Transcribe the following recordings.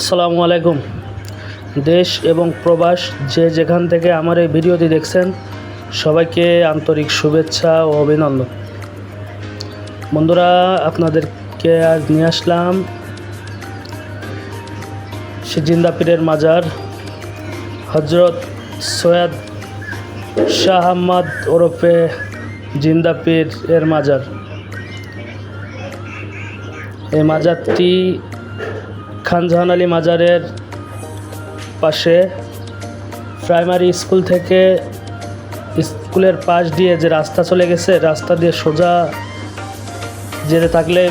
আসসালামু আলাইকুম। দেশ এবং প্রবাস যে যেখান থেকে আমার এই ভিডিওটি দেখছেন, সবাইকে আন্তরিক শুভেচ্ছা ও অভিনন্দন। বন্ধুরা, আপনাদেরকে আজ নিয়ে আসলাম সে জিন্দা পীরের মাজার হজরত সৈয়দ শাহ আহমদ ওরফে জিন্দা পীর এর মাজার। এই মাজারটি খানজাহান আলী মাজারের পাশে প্রাইমারি স্কুল থেকে স্কুলের পাশ দিয়ে যে রাস্তা চলে গেছে, রাস্তা দিয়ে সোজা যেতে থাকলে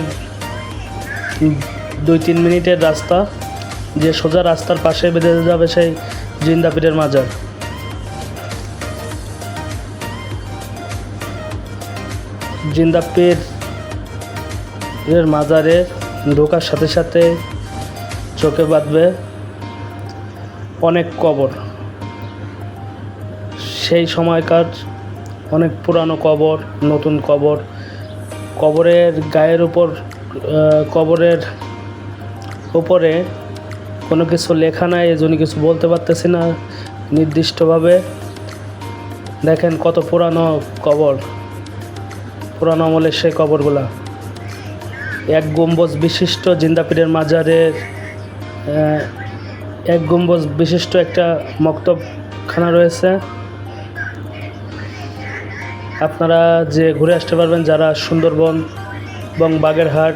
দুই তিন মিনিটের রাস্তা যে সোজা রাস্তার পাশে বেঁধে যাবে সেই জিন্দাপীরের মাজার। জিন্দাপীর এর মাজারে ঢোকার সাথে সাথে চোখে বাঁধবে অনেক কবর। সেই সময়কার অনেক পুরানো কবর, নতুন কবর। কবরের গায়ের উপর কবরের উপরে কোনো কিছু লেখা নাই, এই জন্য কিছু বলতে পারতেছি না নির্দিষ্টভাবে। দেখেন কত পুরানো কবর, পুরানো আমলের সেই কবরগুলা। এক গম্বুজ বিশিষ্ট জিন্দাপীরের মাজারের এক গম্বুজ বিশিষ্ট একটা মক্তবখানা রয়েছে। আপনারা যে ঘুরে আসতে পারবেন যারা সুন্দরবন এবং বাগেরহাট,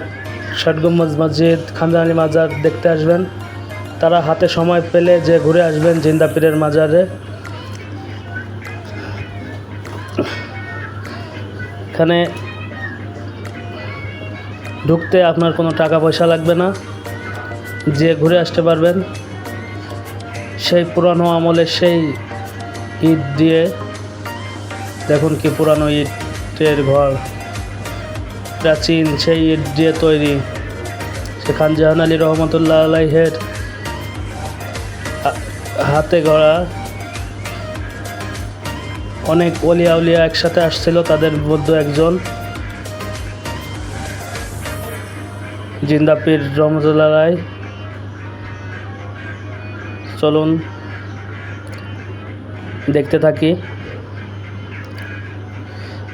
ষাট গম্বুজ মসজিদ, খানজানি মাজার দেখতে আসবেন। তারা হাতে সময় পেলে যে ঘুরে আসবেন জিন্দাপীরের মাজারে। এখানে ঢুকতে আপনার কোনো টাকা পয়সা লাগবে না। যে ঘুরে আসতে পারবেন, সেই পুরানো আমলের সেই ইট দিয়ে দেখুন কি পুরানো ইটের ঘর। প্রাচীন সেই ইট দিয়ে তৈরি। সে খানজাহান আলী রহমতুল্লাহ আলাইহের হাতে গড়া অনেক অলিয়া উলিয়া একসাথে আসছিল, তাদের মধ্যে একজন। জিন্দাপীর রহমতুল্লাহ রায় চলুন দেখতে থাকি।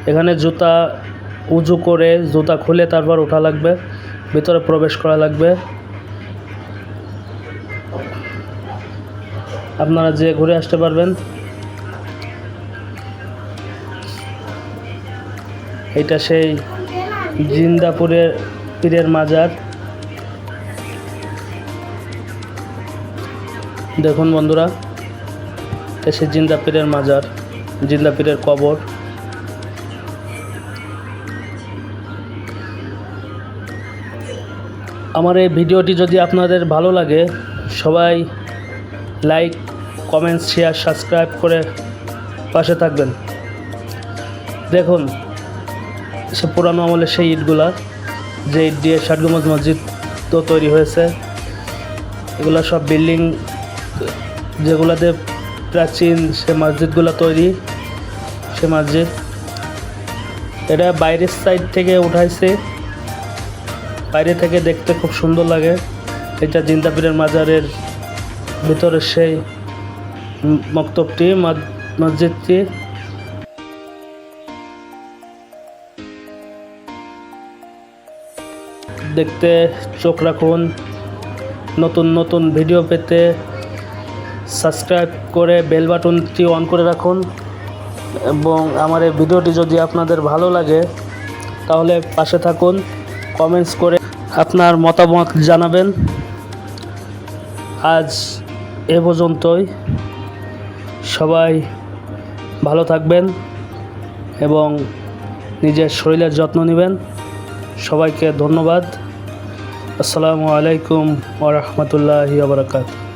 এখানে জুতা উজু করে জুতা খুলে তারপর ওঠা লাগবে, ভিতরে প্রবেশ করা লাগবে। আপনারা যে ঘুরে আসতে পারবেন, এটা সেই জিন্দাপুরের পীরের মাজার। দেখুন বন্ধুরা এসে জিন্দা পীরের মাজার জিন্দা পীরের কবর। আমার এই ভিডিওটি যদি আপনাদের ভালো লাগে, সবাই লাইক কমেন্টস শেয়ার, সাবস্ক্রাইব করে পাশে থাকবেন। দেখুন, সে পুরানো আমলের সেই ইটগুলা যে ইট দিয়ে ষাটগম্বুজ মসজিদ তো তৈরি হয়েছে। এগুলো সব বিল্ডিং যেগুলোতে প্রাচীন সে মসজিদগুলো তৈরি, সে মসজিদ। এটা বাইরের সাইড থেকে উঠাইছে। বাইরে থেকে দেখতে খুব সুন্দর লাগে। এটা জিন্দাপীরের মাজারের ভিতরে সেই মক্তবটি মসজিদটি। দেখতে চোখ রাখুন। নতুন নতুন ভিডিও পেতে সাবস্ক্রাইব করে বেল বাটনটি অন করে রাখুন এবং আমার এই ভিডিওটি যদি আপনাদের ভালো লাগে, তাহলে পাশে থাকুন কমেন্টস করে আপনার মতামত জানাবেন। আজ এ পর্যন্তই। সবাই ভালো থাকবেন এবং নিজের শরীরের যত্ন নেবেন। সবাইকে ধন্যবাদ। আসসালামু আলাইকুম ওরহমতুল্লাহি বারকাত